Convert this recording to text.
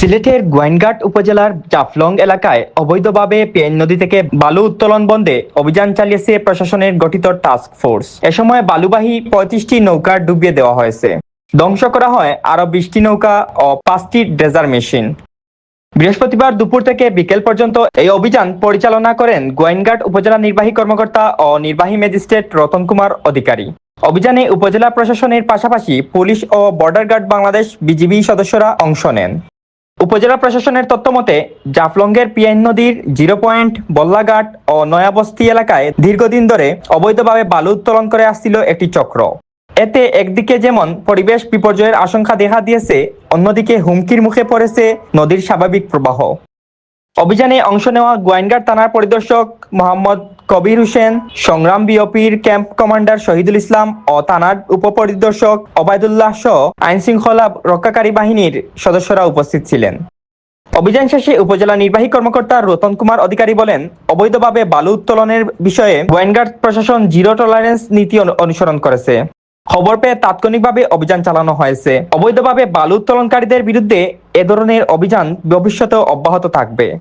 সিলেটের গোয়েনঘাট উপজেলার জাফলং এলাকায় অবৈধভাবে পেন নদী থেকে বালু উত্তোলন বন্ধে অভিযান চালিয়েছে প্রশাসনের গঠিত টাস্ক ফোর্স এ সময় বালুবাহী পঁয়ত্রিশটি নৌকা ডুবিয়ে দেওয়া হয়েছে। ধ্বংস করা হয় আরও বিশটি নৌকা ও পাঁচটি ড্রেজার মেশিন। বৃহস্পতিবার দুপুর থেকে বিকেল পর্যন্ত এই অভিযান পরিচালনা করেন গোয়েনঘাট উপজেলা নির্বাহী কর্মকর্তা ও নির্বাহী ম্যাজিস্ট্রেট রতন কুমার অধিকারী। অভিযানে উপজেলা প্রশাসনের পাশাপাশি পুলিশ ও বর্ডার গার্ড বাংলাদেশ বিজিবি সদস্যরা অংশ নেন। উপজেলা প্রশাসনের তথ্য মতে জাফলংয়ের পিয়াইন নদীর জিরো পয়েন্ট, বল্লাঘাট ও নয়াবস্তি এলাকায় দীর্ঘদিন ধরে অবৈধভাবে বালু উত্তোলন করে আসছিল একটি চক্র। এতে একদিকে যেমন পরিবেশ বিপর্যয়ের আশঙ্কা দেখা দিয়েছে, অন্যদিকে হুমকির মুখে পড়েছে নদীর স্বাভাবিক প্রবাহ। অভিযানে অংশ নেওয়া গোয়েনঘাট থানার পরিদর্শক মোহাম্মদ কবির হোসেন, সংগ্রাম বিওপির ক্যাম্প কমান্ডার শহীদুল ইসলাম ও থানার উপপরিদর্শক ওবায়দুল্লাহ সহ আইন শৃঙ্খলা রক্ষাকারী বাহিনীর সদস্যরা উপস্থিত ছিলেন। অভিযান শেষে উপজেলা নির্বাহী কর্মকর্তা রতন কুমার অধিকারী বলেন, অবৈধভাবে বালু উত্তোলনের বিষয়ে গোয়েনঘাট প্রশাসন জিরো টলারেন্স নীতি অনু- অনুসরণ করেছে। খবর পেয়ে তাৎক্ষণিকভাবে অভিযান চালানো হয়েছে। অবৈধভাবে বালু উত্তোলনকারীদের বিরুদ্ধে এ ধরনের অভিযান ভবিষ্যতেও অব্যাহত থাকবে।